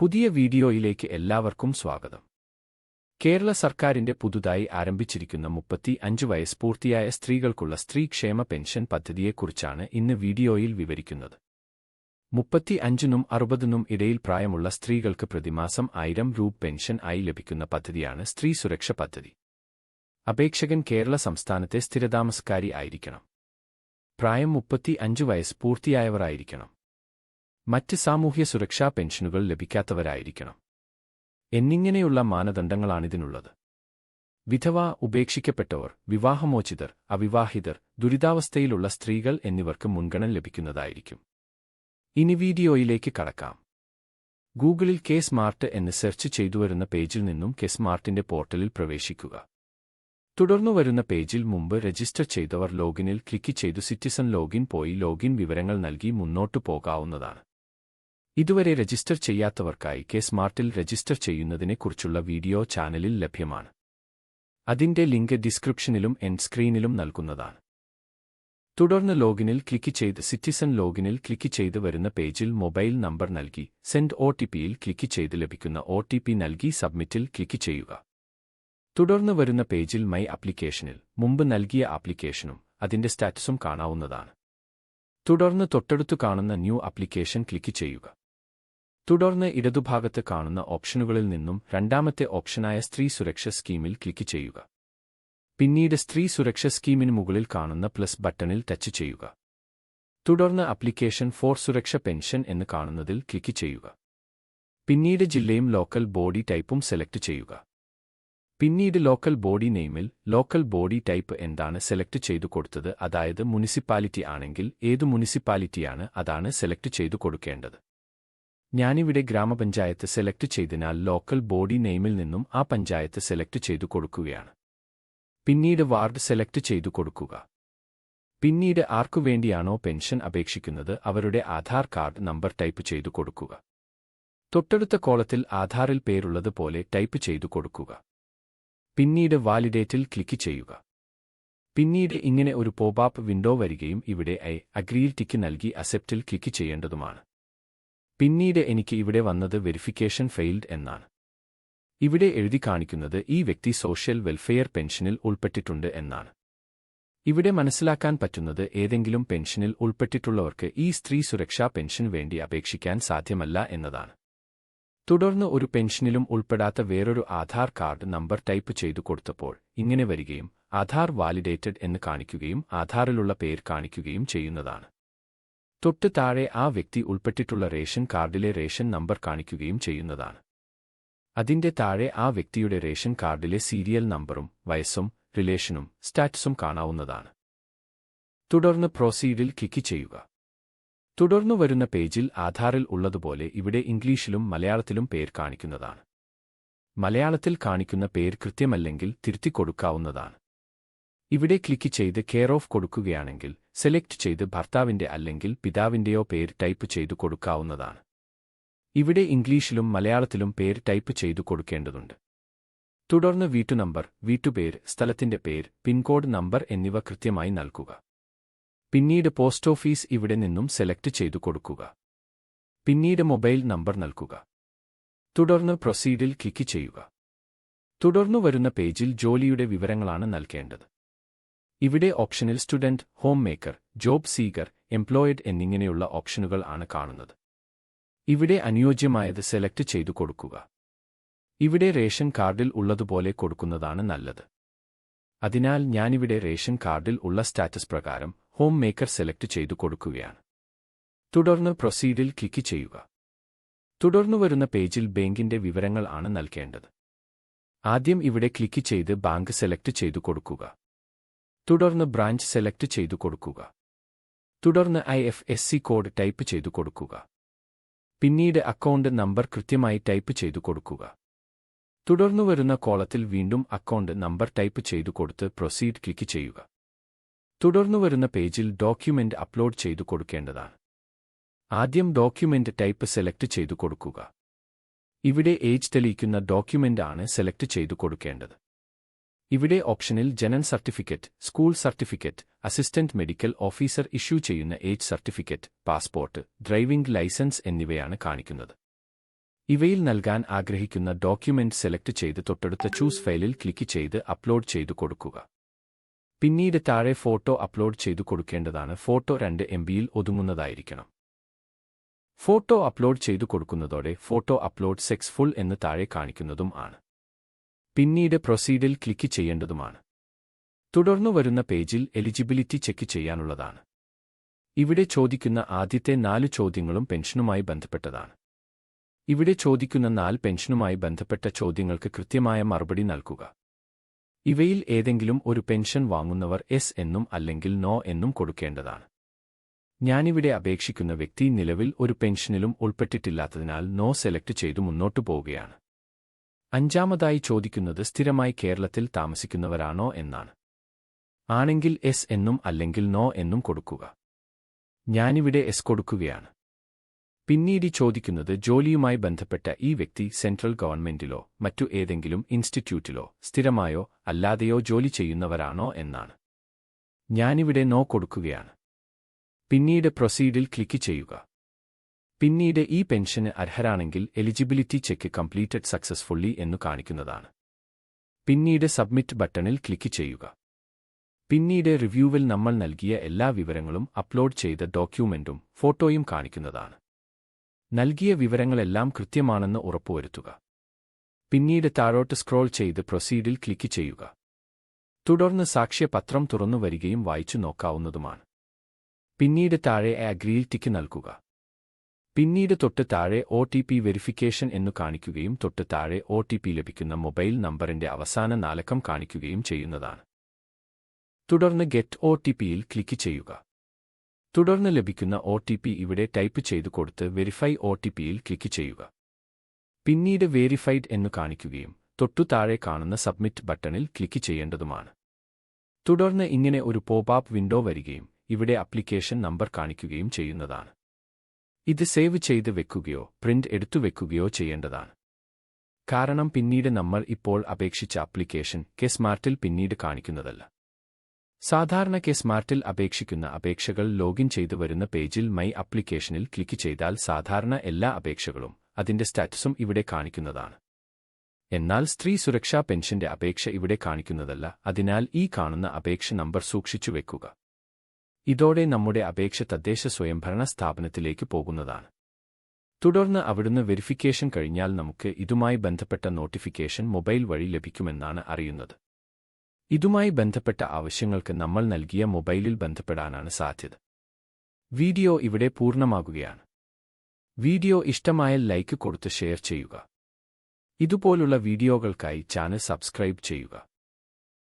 പുതിയ വീഡിയോയിലേക്ക് എല്ലാവർക്കും സ്വാഗതം. കേരള സർക്കാരിന്റെ പുതുതായി ആരംഭിച്ചിരിക്കുന്ന മുപ്പത്തി അഞ്ച് വയസ്സ് പൂർത്തിയായ സ്ത്രീകൾക്കുള്ള സ്ത്രീക്ഷേമ പെൻഷൻ പദ്ധതിയെക്കുറിച്ചാണ് ഇന്ന് വീഡിയോയിൽ വിവരിക്കുന്നത്. മുപ്പത്തി അഞ്ചിനും അറുപതിനും ഇടയിൽ പ്രായമുള്ള സ്ത്രീകൾക്ക് പ്രതിമാസം ആയിരം രൂപ പെൻഷൻ ആയി ലഭിക്കുന്ന പദ്ധതിയാണ് സ്ത്രീ സുരക്ഷ പദ്ധതി. അപേക്ഷകൻ കേരള സംസ്ഥാനത്തെ സ്ഥിരതാമസക്കാരി ആയിരിക്കണം. പ്രായം മുപ്പത്തി അഞ്ച് വയസ്സ് പൂർത്തിയായവരായിരിക്കണം. മറ്റ് സാമൂഹ്യ സുരക്ഷാ പെൻഷനുകൾ ലഭിക്കാത്തവരായിരിക്കണം. എന്നിങ്ങനെയുള്ള മാനദണ്ഡങ്ങളാണിതിനുള്ളത്. വിധവ ഉപേക്ഷിക്കപ്പെട്ടവർ വിവാഹമോചിതർ അവിവാഹിതർ ദുരിതാവസ്ഥയിലുള്ള സ്ത്രീകൾ എന്നിവർക്ക് മുൻഗണന ലഭിക്കുന്നതായിരിക്കും. ഇനി വീഡിയോയിലേക്ക് കടക്കാം. ഗൂഗിളിൽ കെ സ്മാർട്ട് എന്ന് സെർച്ച് ചെയ്തുവരുന്ന പേജിൽ നിന്നും കെ സ്മാർട്ടിന്റെ പോർട്ടലിൽ പ്രവേശിക്കുക. തുടർന്നു വരുന്ന പേജിൽ മുമ്പ് രജിസ്റ്റർ ചെയ്തവർ ലോഗിനിൽ ക്ലിക്ക് ചെയ്തു സിറ്റിസൺ ലോഗിൻ പോയി ലോഗിൻ വിവരങ്ങൾ നൽകി മുന്നോട്ടു പോകാവുന്നതാണ്. ഇതുവരെ രജിസ്റ്റർ ചെയ്യാത്തവർക്കായി കെ സ്മാർട്ടിൽ രജിസ്റ്റർ ചെയ്യുന്നതിനെക്കുറിച്ചുള്ള വീഡിയോ ചാനലിൽ ലഭ്യമാണ്. അതിന്റെ ലിങ്ക് ഡിസ്ക്രിപ്ഷനിലും എൻഡ് സ്ക്രീനിലും നൽകുന്നതാണ്. തുടർന്ന് ലോഗിനിൽ ക്ലിക്ക് ചെയ്ത് സിറ്റിസൺ ലോഗിനിൽ ക്ലിക്ക് ചെയ്ത് വരുന്ന പേജിൽ മൊബൈൽ നമ്പർ നൽകി സെൻഡ് ഒ ടി പിയിൽ ക്ലിക്ക് ചെയ്ത് ലഭിക്കുന്ന ഒ ടി പി നൽകി സബ്മിറ്റിൽ ക്ലിക്ക് ചെയ്യുക. തുടർന്ന് വരുന്ന പേജിൽ മൈ ആപ്ലിക്കേഷനിൽ മുമ്പ് നൽകിയ ആപ്ലിക്കേഷനും അതിന്റെ സ്റ്റാറ്റസും കാണാവുന്നതാണ്. തുടർന്ന് തൊട്ടടുത്തു കാണുന്ന ന്യൂ ആപ്ലിക്കേഷൻ ക്ലിക്ക് ചെയ്യുക. തുടർന്ന് ഇടതുഭാഗത്ത് കാണുന്ന ഓപ്ഷനുകളിൽ നിന്നും രണ്ടാമത്തെ ഓപ്ഷനായ സ്ത്രീ സുരക്ഷ സ്കീമിൽ ക്ലിക്ക് ചെയ്യുക. പിന്നീട് സ്ത്രീ സുരക്ഷ സ്കീമിന് മുകളിൽ കാണുന്ന പ്ലസ് ബട്ടണിൽ ടച്ച് ചെയ്യുക. തുടർന്ന് അപ്ലിക്കേഷൻ ഫോർ സുരക്ഷ പെൻഷൻ എന്ന് കാണുന്നതിൽ ക്ലിക്ക് ചെയ്യുക. പിന്നീട് ജില്ലയും ലോക്കൽ ബോഡി ടൈപ്പും സെലക്ട് ചെയ്യുക. പിന്നീട് ലോക്കൽ ബോഡി നെയിമിൽ ലോക്കൽ ബോഡി ടൈപ്പ് എന്താണ് സെലക്ട് ചെയ്തു കൊടുത്തത്? അതായത് മുനിസിപ്പാലിറ്റി ആണെങ്കിൽ ഏതു മുനിസിപ്പാലിറ്റിയാണ് അതാണ് സെലക്ട് ചെയ്തു കൊടുക്കേണ്ടത്? ഞാനിവിടെ ഗ്രാമപഞ്ചായത്ത് സെലക്ട് ചെയ്തതിനാൽ ലോക്കൽ ബോഡി നെയിമിൽ നിന്നും ആ പഞ്ചായത്ത് സെലക്ട് ചെയ്തു കൊടുക്കുകയാണ്. പിന്നീട് വാർഡ് സെലക്ട് ചെയ്തു കൊടുക്കുക. പിന്നീട് ആർക്കു വേണ്ടിയാണോ പെൻഷൻ അപേക്ഷിക്കുന്നത് അവരുടെ ആധാർ കാർഡ് നമ്പർ ടൈപ്പ് ചെയ്തു കൊടുക്കുക. തൊട്ടടുത്ത കോളത്തിൽ ആധാറിൽ പേരുള്ളത് പോലെ ടൈപ്പ് ചെയ്തു കൊടുക്കുക. പിന്നീട് വാലിഡേറ്റിൽ ക്ലിക്ക് ചെയ്യുക. പിന്നീട് ഇങ്ങനെ ഒരു പോപ്പ് വിൻഡോ വരികയും ഇവിടെ ഐ അഗ്രിയിൽ ടിക്ക് നൽകി അസെപ്റ്റിൽ ക്ലിക്ക് ചെയ്യേണ്ടതുമാണ്. പിന്നീട് എനിക്ക് ഇവിടെ വന്നത് വെരിഫിക്കേഷൻ ഫെയിൽഡ് എന്നാണ്. ഇവിടെ എഴുതി കാണിക്കുന്നത് ഈ വ്യക്തി സോഷ്യൽ വെൽഫെയർ പെൻഷനിൽ ഉൾപ്പെട്ടിട്ടുണ്ട് എന്നാണ്. ഇവിടെ മനസ്സിലാക്കാൻ പറ്റുന്നത് ഏതെങ്കിലും പെൻഷനിൽ ഉൾപ്പെട്ടിട്ടുള്ളവർക്ക് ഈ സ്ത്രീ സുരക്ഷാ പെൻഷൻ വേണ്ടി അപേക്ഷിക്കാൻ സാധ്യമല്ല എന്നതാണ്. തുടർന്ന് ഒരു പെൻഷനിലും ഉൾപ്പെടാത്ത വേറൊരു ആധാർ കാർഡ് നമ്പർ ടൈപ്പ് ചെയ്തു കൊടുത്തപ്പോൾ ഇങ്ങനെ വരികയും ആധാർ വാലിഡേറ്റഡ് എന്ന് കാണിക്കുകയും ആധാറിലുള്ള പേര് കാണിക്കുകയും ചെയ്യുന്നതാണ്. തൊട്ട് താഴെ ആ വ്യക്തി ഉൾപ്പെട്ടിട്ടുള്ള റേഷൻ കാർഡിലെ റേഷൻ നമ്പർ കാണിക്കുകയും ചെയ്യുന്നതാണ്. അതിന്റെ താഴെ ആ വ്യക്തിയുടെ റേഷൻ കാർഡിലെ സീരിയൽ നമ്പറും വയസ്സും റിലേഷനും സ്റ്റാറ്റസും കാണാവുന്നതാണ്. തുടർന്ന് പ്രൊസീഡിൽ ക്ലിക്ക് ചെയ്യുക. തുടർന്നു വരുന്ന പേജിൽ ആധാറിൽ ഉള്ളതുപോലെ ഇവിടെ ഇംഗ്ലീഷിലും മലയാളത്തിലും പേര് കാണിക്കുന്നതാണ്. മലയാളത്തിൽ കാണിക്കുന്ന പേര് കൃത്യമല്ലെങ്കിൽ തിരുത്തിക്കൊടുക്കാവുന്നതാണ് ഇവിടെ ക്ലിക്ക് ചെയ്ത് കെയർ ഓഫ് കൊടുക്കുകയാണെങ്കിൽ സെലക്ട് ചെയ്ത് ഭർത്താവിന്റെ അല്ലെങ്കിൽ പിതാവിന്റെയോ പേര് ടൈപ്പ് ചെയ്തു കൊടുക്കാവുന്നതാണ്. ഇവിടെ ഇംഗ്ലീഷിലും മലയാളത്തിലും പേര് ടൈപ്പ് ചെയ്തു കൊടുക്കേണ്ടതുണ്ട്. തുടർന്ന് വീട്ടു വീട്ടുനമ്പർ വീട്ടുപേര് സ്ഥലത്തിന്റെ പേര് പിൻകോഡ് നമ്പർ എന്നിവ കൃത്യമായി നൽകുക. പിന്നീട് പോസ്റ്റ് ഓഫീസ് ഇവിടെ നിന്നും സെലക്ട് ചെയ്തു കൊടുക്കുക. പിന്നീട് മൊബൈൽ നമ്പർ നൽകുക. തുടർന്ന് പ്രൊസീഡിൽ ക്ലിക്ക് ചെയ്യുക. തുടർന്നു വരുന്ന പേജിൽ ജോലിയുടെ വിവരങ്ങളാണ് നൽകേണ്ടത്. ഇവിടെ ഓപ്ഷനിൽ student homemaker job seeker employed എന്നിങ്ങനെയുള്ള ഓപ്ഷനുകൾ ആണ് കാണുന്നത്. ഇവിടെ അനുയോജ്യമായത് സെലക്ട് ചെയ്തു കൊടുക്കുക. ഇവിടെ റേഷൻ കാർഡിൽ ഉള്ളതുപോലെ കൊടുക്കുന്നതാണ് നല്ലത്. അതിനാൽ ഞാനിവിടെ റേഷൻ കാർഡിൽ ഉള്ള സ്റ്റാറ്റസ് പ്രകാരം ഹോം മേക്കർ സെലക്ട് ചെയ്തു കൊടുക്കുകയാണ്. തുടർന്ന് പ്രൊസീഡിൽ ക്ലിക്ക് ചെയ്യുക. തുടർന്നു വരുന്ന പേജിൽ ബാങ്കിന്റെ വിവരങ്ങൾ ആണ് നൽകേണ്ടത്. ആദ്യം ഇവിടെ ക്ലിക്ക് ചെയ്ത് ബാങ്ക് സെലക്ട് ചെയ്തു കൊടുക്കുക. തുടർന്ന് ബ്രാഞ്ച് സെലക്ട് ചെയ്തു കൊടുക്കുക. തുടർന്ന് I F S C code type ചെയ്തു കൊടുക്കുക. പിന്നീട് അക്കൗണ്ട് നമ്പർ കൃത്യമായി ടൈപ്പ് ചെയ്തു കൊടുക്കുക. തുടർന്നു വരുന്ന കോളത്തിൽ വീണ്ടും അക്കൗണ്ട് നമ്പർ ടൈപ്പ് ചെയ്തു കൊടുത്ത് പ്രൊസീഡ് ക്ലിക്ക് ചെയ്യുക. തുടർന്നു വരുന്ന പേജിൽ ഡോക്യുമെന്റ് അപ്ലോഡ് ചെയ്തു കൊടുക്കേണ്ടതാണ്. ആദ്യം ഡോക്യുമെന്റ് ടൈപ്പ് സെലക്ട് ചെയ്തു കൊടുക്കുക. ഇവിടെ ഏജ് തെളിയിക്കുന്ന ഡോക്യുമെന്റ് ആണ് സെലക്ട് ചെയ്തു കൊടുക്കേണ്ടത്. ഇവിടെ ഓപ്ഷനിൽ Janan certificate school certificate assistant medical officer issue ചെയ്യുന്ന age certificate passport driving licence എന്നിവയാണ് കാണിക്കുന്നത്. ഇവയിൽ നൽകാൻ ആഗ്രഹിക്കുന്ന ഡോക്യുമെന്റ് സെലക്ട് ചെയ്ത് തൊട്ടടുത്ത ചൂസ് ഫയലിൽ ക്ലിക്ക് ചെയ്ത് അപ്ലോഡ് ചെയ്തു കൊടുക്കുക. പിന്നീട് താഴെ ഫോട്ടോ അപ്ലോഡ് ചെയ്തു കൊടുക്കേണ്ടതാണ്. ഫോട്ടോ രണ്ട് എം ബിയിൽ ഒതുങ്ങുന്നതായിരിക്കണം. ഫോട്ടോ അപ്ലോഡ് ചെയ്തു കൊടുക്കുന്നതോടെ ഫോട്ടോ അപ്ലോഡ് സെക്സ്ഫുൾ എന്ന് താഴെ കാണിക്കുന്നതും ആണ്. പിന്നീട് പ്രൊസീഡിൽ ക്ലിക്ക് ചെയ്യേണ്ടതുമാണ്. തുടർന്നു വരുന്ന പേജിൽ എലിജിബിലിറ്റി ചെക്ക് ചെയ്യാനുള്ളതാണ്. ഇവിടെ ചോദിക്കുന്ന ആദ്യത്തെ നാല് ചോദ്യങ്ങളും പെൻഷനുമായി ബന്ധപ്പെട്ടതാണ്. ഇവിടെ ചോദിക്കുന്ന നാല് പെൻഷനുമായി ബന്ധപ്പെട്ട ചോദ്യങ്ങൾക്ക് കൃത്യമായ മറുപടി നൽകുക. ഇവയിൽ ഏതെങ്കിലും ഒരു പെൻഷൻ വാങ്ങുന്നവർ എസ് എന്നും അല്ലെങ്കിൽ നോ എന്നും കൊടുക്കേണ്ടതാണ്. ഞാനിവിടെ അപേക്ഷിക്കുന്ന വ്യക്തി നിലവിൽ ഒരു പെൻഷനിലും ഉൾപ്പെട്ടിട്ടില്ലാത്തതിനാൽ നോ സെലക്ട് ചെയ്തു മുന്നോട്ടു പോവുകയാണ്. അഞ്ചാമതായി ചോദിക്കുന്നത് സ്ഥിരമായി കേരളത്തിൽ താമസിക്കുന്നവരാണോ എന്നാണ്. ആണെങ്കിൽ എസ് എന്നും അല്ലെങ്കിൽ നോ എന്നും കൊടുക്കുക. ഞാനിവിടെ എസ് കൊടുക്കുകയാണ്. പിന്നീട് ചോദിക്കുന്നത് ജോലിയുമായി ബന്ധപ്പെട്ട ഈ വ്യക്തി സെൻട്രൽ ഗവൺമെന്റിലോ മറ്റു ഏതെങ്കിലും ഇൻസ്റ്റിറ്റ്യൂട്ടിലോ സ്ഥിരമായോ അല്ലാതെയോ ജോലി ചെയ്യുന്നവരാണോ എന്നാണ്. ഞാനിവിടെ നോ കൊടുക്കുകയാണ്. പിന്നീട് പ്രൊസീഡിൽ ക്ലിക്ക് ചെയ്യുക. പിന്നീട് ഈ പെൻഷന് അർഹരാണെങ്കിൽ എലിജിബിലിറ്റി ചെക്ക് കംപ്ലീറ്റഡ് സക്സസ്ഫുള്ളി എന്നു കാണിക്കുന്നതാണ്. പിന്നീട് സബ്മിറ്റ് ബട്ടണിൽ ക്ലിക്ക് ചെയ്യുക. പിന്നീട് റിവ്യൂവിൽ നമ്മൾ നൽകിയ എല്ലാ വിവരങ്ങളും അപ്ലോഡ് ചെയ്ത ഡോക്യുമെന്റും ഫോട്ടോയും കാണിക്കുന്നതാണ്. നൽകിയ വിവരങ്ങളെല്ലാം കൃത്യമാണെന്ന് ഉറപ്പുവരുത്തുക. പിന്നീട് താഴോട്ട് സ്ക്രോൾ ചെയ്ത് പ്രൊസീഡിൽ ക്ലിക്ക് ചെയ്യുക. തുടർന്ന് സാക്ഷ്യപത്രം തുറന്നു വരികയും വായിച്ചു നോക്കാവുന്നതുമാണ്. പിന്നീട് താഴെ അഗ്രീൽ ടിക്ക് നൽകുക. പിന്നീട് തൊട്ട് താഴെ ഒ ടി പി വെരിഫിക്കേഷൻ എന്നു കാണിക്കുകയും തൊട്ട് താഴെ ഒ ടി പി ലഭിക്കുന്ന മൊബൈൽ നമ്പറിന്റെ അവസാന നാലക്കം കാണിക്കുകയും ചെയ്യുന്നതാണ്. തുടർന്ന് ഗെറ്റ് ഒ ടി പിയിൽ ക്ലിക്ക് ചെയ്യുക. തുടർന്ന് ലഭിക്കുന്ന ഒ ടി പി ഇവിടെ ടൈപ്പ് ചെയ്തു കൊടുത്ത് വെരിഫൈ ഒ ടി പിയിൽ ക്ലിക്ക് ചെയ്യുക. പിന്നീട് വേരിഫൈഡ് എന്നു കാണിക്കുകയും തൊട്ടു താഴെ കാണുന്ന സബ്മിറ്റ് ബട്ടണിൽ ക്ലിക്ക് ചെയ്യേണ്ടതുമാണ്. തുടർന്ന് ഇങ്ങനെ ഒരു പോപ്പ് വിൻഡോ വരികയും ഇവിടെ അപ്ലിക്കേഷൻ നമ്പർ കാണിക്കുകയും ചെയ്യുന്നതാണ്. ഇത് സേവ് ചെയ്ത് വെക്കുകയോ പ്രിന്റ് എടുത്തു വെക്കുകയോ ചെയ്യേണ്ടതാണ്. കാരണം പിന്നീട് നമ്മൾ ഇപ്പോൾ അപേക്ഷിച്ച ആപ്ലിക്കേഷൻ കെ സ്മാർട്ടിൽ പിന്നീട് കാണിക്കുന്നതല്ല. സാധാരണ കെ സ്മാർട്ടിൽ അപേക്ഷിക്കുന്ന അപേക്ഷകൾ ലോഗിൻ ചെയ്തു വരുന്ന പേജിൽ മൈ അപ്ലിക്കേഷനിൽ ക്ലിക്ക് ചെയ്താൽ സാധാരണ എല്ലാ അപേക്ഷകളും അതിന്റെ സ്റ്റാറ്റസും ഇവിടെ കാണിക്കുന്നതാണ്. എന്നാൽ സ്ത്രീ സുരക്ഷാ പെൻഷന്റെ അപേക്ഷ ഇവിടെ കാണിക്കുന്നതല്ല അതിനാൽ ഈ കാണുന്ന അപേക്ഷ നമ്പർ സൂക്ഷിച്ചു വെക്കുക. ഇതോടെ നമ്മുടെ അപേക്ഷ തദ്ദേശ സ്വയംഭരണ സ്ഥാപനത്തിലേക്ക് പോകുന്നതാണ്. തുടർന്ന് അവിടുന്ന് വെരിഫിക്കേഷൻ കഴിഞ്ഞാൽ നമുക്ക് ഇതുമായി ബന്ധപ്പെട്ട നോട്ടിഫിക്കേഷൻ മൊബൈൽ വഴി ലഭിക്കുമെന്നാണ് അറിയുന്നത്. ഇതുമായി ബന്ധപ്പെട്ട ആവശ്യങ്ങൾക്ക് നമ്മൾ നൽകിയ മൊബൈലിൽ ബന്ധപ്പെടാനാണ് സാധ്യത. വീഡിയോ ഇവിടെ പൂർണമാകുകയാണ്. വീഡിയോ ഇഷ്ടമായ ലൈക്ക് കൊടുത്ത് ഷെയർ ചെയ്യുക. ഇതുപോലുള്ള വീഡിയോകൾക്കായി ചാനൽ സബ്സ്ക്രൈബ് ചെയ്യുക.